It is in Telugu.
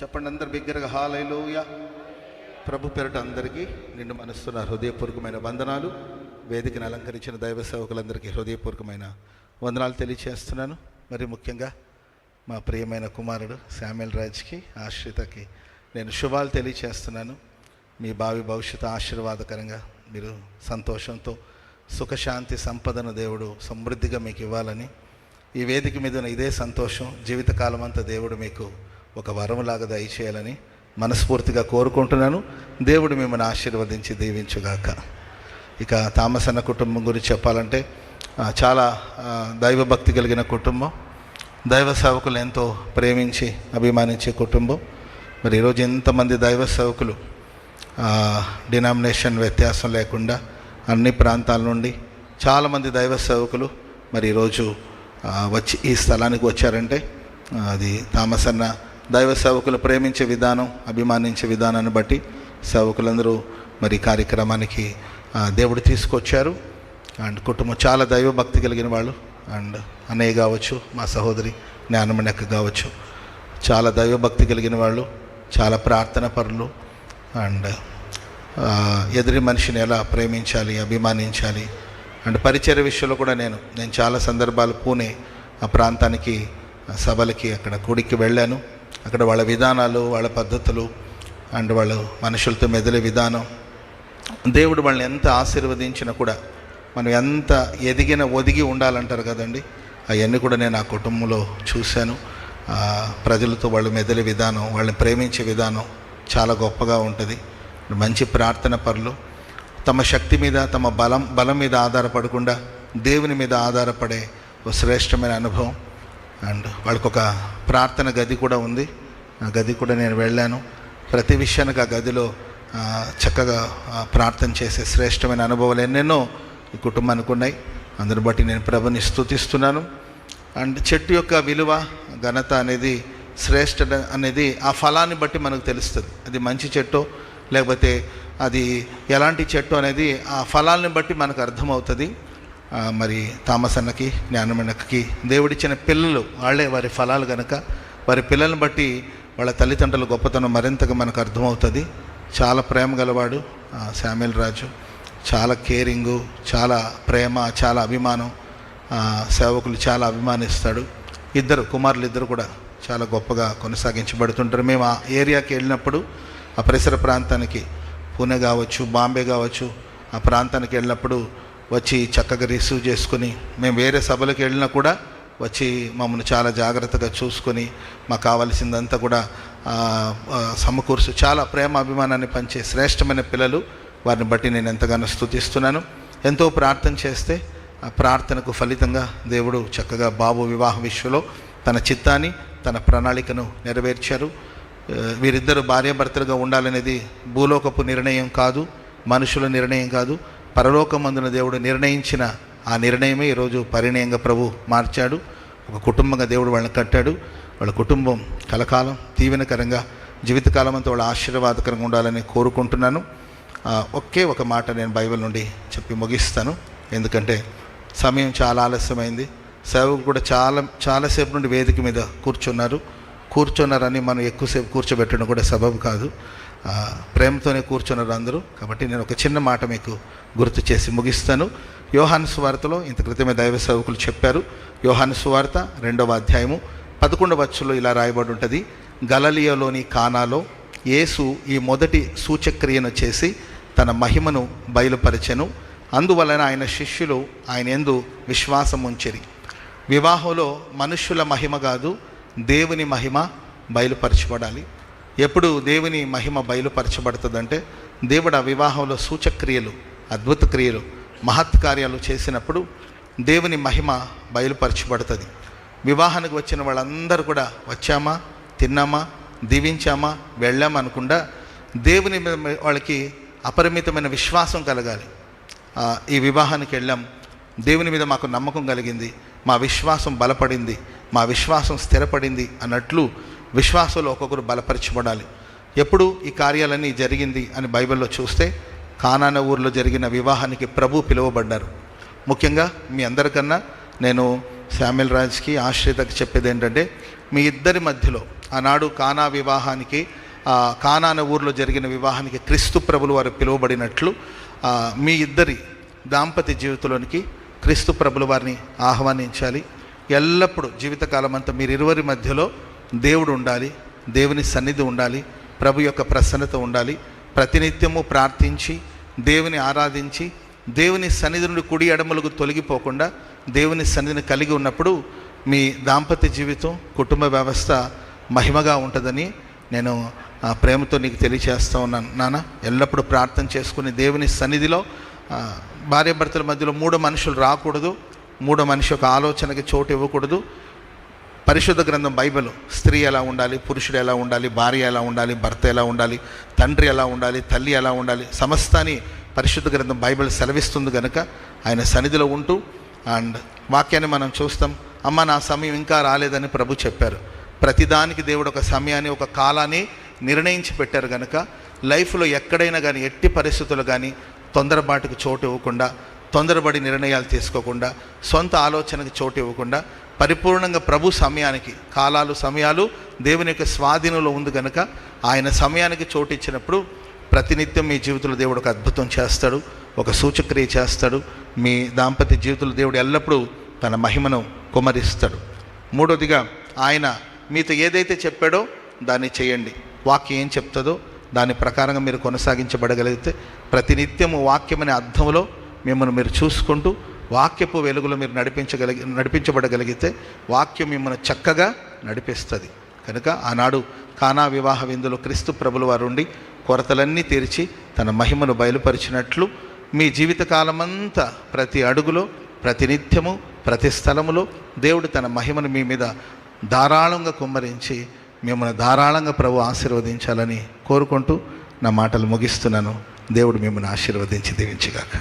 చెప్పండి అందరు బిగ్గరగా హాలైలోయ. ప్రభు పేరట అందరికీ నిన్ను మనస్తున్న హృదయపూర్వకమైన వందనాలు. వేదికను అలంకరించిన దైవ సేవకులందరికీ హృదయపూర్వకమైన వందనాలు తెలియచేస్తున్నాను. మరి ముఖ్యంగా మా ప్రియమైన కుమారుడు శామ్యుల్ రాజ్కి ఆశ్రితకి నేను శుభాలు తెలియచేస్తున్నాను. మీ భావి భవిష్యత్తు ఆశీర్వాదకరంగా మీరు సంతోషంతో సుఖశాంతి సంపదను దేవుడు సమృద్ధిగా మీకు ఇవ్వాలని ఈ వేదిక మీద ఇదే సంతోషం జీవితకాలం అంతా దేవుడు మీకు ఒక వరంలాగా దయచేయాలని మనస్ఫూర్తిగా కోరుకుంటున్నాను. దేవుడు మిమ్మల్ని ఆశీర్వదించి దీవించుగాక. ఇక థామస్ అన్న కుటుంబం గురించి చెప్పాలంటే చాలా దైవభక్తి కలిగిన కుటుంబం దైవ సేవకులు ఎంతో ప్రేమించి అభిమానించే కుటుంబం. మరి ఈరోజు ఎంతమంది దైవ సేవకులు డినామినేషన్ వ్యత్యాసం లేకుండా అన్ని ప్రాంతాల నుండి చాలామంది దైవ సేవకులు మరి ఈరోజు వచ్చి ఈ స్థలానికి వచ్చారంటే అది థామస్ అన్న దైవ సేవకులు ప్రేమించే విధానం అభిమానించే విధానాన్ని బట్టి సేవకులందరూ మరి కార్యక్రమానికి దేవుడు తీసుకొచ్చారు. అండ్ కుటుంబం చాలా దైవభక్తి కలిగిన వాళ్ళు. అండ్ అన్నయ్య కావచ్చు మా సహోదరి జ్ఞానమణక్క కావచ్చు చాలా దైవభక్తి కలిగిన వాళ్ళు చాలా ప్రార్థన పరులు. అండ్ ఎదురి మనిషిని ఎలా ప్రేమించాలి అభిమానించాలి. అండ్ పరిచయ విషయంలో కూడా నేను నేను చాలా సందర్భాలు పూణే ఆ ప్రాంతానికి సభలకి అక్కడ గుడికి వెళ్ళాను. అక్కడ వాళ్ళ విధానాలు వాళ్ళ పద్ధతులు అండ్ వాళ్ళు మనుషులతో మెదిలే విధానం. దేవుడు వాళ్ళని ఎంత ఆశీర్వదించినా కూడా మనం ఎంత ఎదిగిన ఒదిగి ఉండాలంటారు కదండి. అవన్నీ కూడా నేను ఆ కుటుంబంలో చూశాను. ప్రజలతో వాళ్ళు మెదిలే విధానం వాళ్ళని ప్రేమించే విధానం చాలా గొప్పగా ఉంటుంది. మంచి ప్రార్థన పరులు. తమ శక్తి మీద తమ బలం బలం మీద ఆధారపడకుండా దేవుని మీద ఆధారపడే ఒక శ్రేష్టమైన అనుభవం. అండ్ వాళ్ళకు ఒక ప్రార్థన గది కూడా ఉంది. ఆ గది కూడా నేను వెళ్ళాను. ప్రతి విషయానికి ఆ గదిలో చక్కగా ప్రార్థన చేసే శ్రేష్టమైన అనుభవాలు ఎన్నెన్నో ఈ కుటుంబానికి ఉన్నాయి. అందుని బట్టి నేను ప్రభుని స్థుతిస్తున్నాను అండ్ చెట్టు యొక్క విలువ ఘనత అనేది శ్రేష్ట అనేది ఆ ఫలాన్ని బట్టి మనకు తెలుస్తుంది. అది మంచి చెట్టు లేకపోతే అది ఎలాంటి చెట్టు అనేది ఆ ఫలాన్ని బట్టి మనకు అర్థమవుతుంది. మరి థామస్ అన్నకి జ్ఞానమన్నకి దేవుడిచ్చిన పిల్లలు వాళ్ళే వారి ఫలాలు కనుక వారి పిల్లల్ని బట్టి వాళ్ళ తల్లిదండ్రుల గొప్పతనం మరింతగా మనకు అర్థమవుతుంది. చాలా ప్రేమ గలవాడు శామ్యుల్ రాజు. చాలా కేరింగు చాలా ప్రేమ చాలా అభిమానం. సేవకులు చాలా అభిమానిస్తాడు. ఇద్దరు కుమారులు ఇద్దరు కూడా చాలా గొప్పగా కొనసాగించబడుతుంటారు. మేము ఆ ఏరియాకి వెళ్ళినప్పుడు ఆ పరిసర ప్రాంతానికి పూణె కావచ్చు బాంబే కావచ్చు ఆ ప్రాంతానికి వెళ్ళినప్పుడు వచ్చి చక్కగా రిసీవ్ చేసుకుని మేము వేరే సభలకు వెళ్ళినా కూడా వచ్చి మమ్మల్ని చాలా జాగ్రత్తగా చూసుకొని మాకు కావాల్సిందంతా కూడా సమకూర్చు చాలా ప్రేమ అభిమానాన్ని పంచే శ్రేష్టమైన పిల్లలు. వారిని బట్టి నేను ఎంతగానో స్థుతిస్తున్నాను. ఎంతో ప్రార్థన చేస్తే ఆ ప్రార్థనకు ఫలితంగా దేవుడు చక్కగా బాబు వివాహ విశ్వలో తన చిత్తాన్ని తన ప్రణాళికను నెరవేర్చారు. వీరిద్దరు భార్యాభర్తలుగా ఉండాలనేది భూలోకపు నిర్ణయం కాదు మనుషుల నిర్ణయం కాదు. పరలోకమందున దేవుడు నిర్ణయించిన ఆ నిర్ణయమే ఈరోజు పరిణయంగా ప్రభు మార్చాడు. ఒక కుటుంబంగా దేవుడు వాళ్ళని కట్టాడు. వాళ్ళ కుటుంబం కలకాలం దీవెనకరంగా జీవితకాలం అంతా వాళ్ళ ఆశీర్వాదకరంగా ఉండాలని కోరుకుంటున్నాను. ఒకే ఒక మాట నేను బైబిల్ నుండి చెప్పి ముగిస్తాను. ఎందుకంటే సమయం చాలా ఆలస్యమైంది. సేవకు కూడా చాలా చాలాసేపు నుండి వేదిక మీద కూర్చున్నారు. కూర్చున్నారని మనం ఎక్కువసేపు కూర్చోబెట్టడం కూడా సబబు కాదు. ప్రేమతోనే కూర్చున్నారు అందరూ. కాబట్టి నేను ఒక చిన్న మాట మీకు గుర్తు చేసి ముగిస్తాను. యోహాను సువార్తలో ఇంత క్రితమే దైవ సేవకులు చెప్పారు. యోహాను సువార్త రెండవ అధ్యాయము పదకొండవ వచ్చులో ఇలా రాయబడి ఉంటుంది. గలలియలోని కానాలో యేసు ఈ మొదటి సూచక్రియను చేసి తన మహిమను బయలుపరచెను. అందువలన ఆయన శిష్యులు ఆయన ఎందు విశ్వాసం ఉంచిరి. వివాహంలో మనుష్యుల మహిమ కాదు దేవుని మహిమ బయలుపరచబడాలి. ఎప్పుడు దేవుని మహిమ బయలుపరచబడుతుందంటే దేవుడు ఆ వివాహంలో సూచక్రియలు అద్భుత క్రియలు మహత్ కార్యాలు చేసినప్పుడు దేవుని మహిమ బయలుపరచబడుతుంది. వివాహానికి వచ్చిన వాళ్ళందరూ కూడా వచ్చామా తిన్నామా దీవించామా వెళ్ళామా అనుకుండా దేవుని వాళ్ళకి అపరిమితమైన విశ్వాసం కలగాలి. ఈ వివాహానికి వెళ్ళాం. దేవుని మీద మాకు నమ్మకం కలిగింది. మా విశ్వాసం బలపడింది. మా విశ్వాసం స్థిరపడింది అన్నట్లు విశ్వాసంలో ఒక్కొక్కరు బలపరచబడాలి ఎప్పుడు ఈ కార్యాలన్నీ జరిగింది అని బైబిల్లో చూస్తే కానాన ఊర్లో జరిగిన వివాహానికి ప్రభు పిలువబడ్డారు. ముఖ్యంగా మీ అందరికన్నా నేను శామ్యుల్ రాజ్కి ఆశ్రితకి చెప్పేది ఏంటంటే మీ ఇద్దరి మధ్యలో ఆనాడు కానా వివాహానికి కానాన ఊర్లో జరిగిన వివాహానికి క్రీస్తు ప్రభులు వారు పిలువబడినట్లు మీ ఇద్దరి దాంపత్య జీవితంలోనికి క్రీస్తు ప్రభులు వారిని ఆహ్వానించాలి. ఎల్లప్పుడూ జీవితకాలం అంతా మీరు ఇరువురి మధ్యలో దేవుడు ఉండాలి దేవుని సన్నిధి ఉండాలి ప్రభు యొక్క ప్రసన్నత ఉండాలి. ప్రతినిత్యము ప్రార్థించి దేవుని ఆరాధించి దేవుని సన్నిధి నుండి కుడి ఎడమలకు తొలగిపోకుండా దేవుని సన్నిధిని కలిగి ఉన్నప్పుడు మీ దాంపత్య జీవితం కుటుంబ వ్యవస్థ మహిమగా ఉంటుందని నేను ఆ, ప్రేమతో నీకు తెలియచేస్తూ ఉన్నాను. నాన్న ఎల్లప్పుడూ ప్రార్థన చేసుకుని దేవుని సన్నిధిలో భార్యాభర్తల మధ్యలో మూడో మనుషులు రాకూడదు. మూడో మనిషి యొక్క ఆలోచనకి చోటు ఇవ్వకూడదు. పరిశుద్ధ గ్రంథం బైబిల్. స్త్రీ ఎలా ఉండాలి పురుషుడు ఎలా ఉండాలి భార్య ఎలా ఉండాలి భర్త ఎలా ఉండాలి తండ్రి ఎలా ఉండాలి తల్లి ఎలా ఉండాలి సమస్తాన్ని పరిశుద్ధ గ్రంథం బైబిల్ సెలవిస్తుంది కనుక ఆయన సన్నిధిలో ఉంటూ అండ్ వాక్యాన్ని మనం చూస్తాం. అమ్మ నా సమయం ఇంకా రాలేదని ప్రభు చెప్పారు. ప్రతిదానికి దేవుడు ఒక సమయాన్ని ఒక కాలాన్ని నిర్ణయించి పెట్టారు కనుక లైఫ్లో ఎక్కడైనా కానీ ఎట్టి పరిస్థితులు కానీ తొందరపాటుకు చోటు ఇవ్వకుండా తొందరపడి నిర్ణయాలు తీసుకోకుండా సొంత ఆలోచనకి చోటు ఇవ్వకుండా పరిపూర్ణంగా ప్రభు సమయానికి కాలాలు సమయాలు దేవుని యొక్క స్వాధీనంలో ఉంది కనుక ఆయన సమయానికి చోటు ఇచ్చినప్పుడు ప్రతినిత్యం మీ జీవితంలో దేవుడు ఒక అద్భుతం చేస్తాడు ఒక సూచక్రియ చేస్తాడు మీ దాంపత్య జీవితంలో దేవుడు ఎల్లప్పుడూ తన మహిమను కుమరిస్తాడు. మూడోదిగా ఆయన మీతో ఏదైతే చెప్పాడో దాన్ని చేయండి. వాక్యం ఏం చెప్తుందో దాని ప్రకారంగా మీరు కొనసాగించబడగలిగితే ప్రతినిత్యము వాక్యం అనే అర్థంలో మిమ్మల్ని మీరు చూసుకుంటూ వాక్యపు వెలుగులో మీరు నడిపించగలిగి నడిపించబడగలిగితే వాక్యం మిమ్మల్ని చక్కగా నడిపిస్తుంది. కనుక ఆనాడు కానా వివాహ విందులో క్రీస్తు ప్రభులు వారు ఉండి కొరతలన్నీ తీర్చి తన మహిమను బయలుపరిచినట్లు మీ జీవితకాలమంతా ప్రతి అడుగులో ప్రతినిత్యము ప్రతి స్థలములో దేవుడు తన మహిమను మీ మీద ధారాళంగా కుమ్మరించి మిమ్మల్ని ధారాళంగా ప్రభు ఆశీర్వదించాలని కోరుకుంటూ నా మాటలు ముగిస్తున్నాను. దేవుడు మిమ్మల్ని ఆశీర్వదించి దీవించగాక.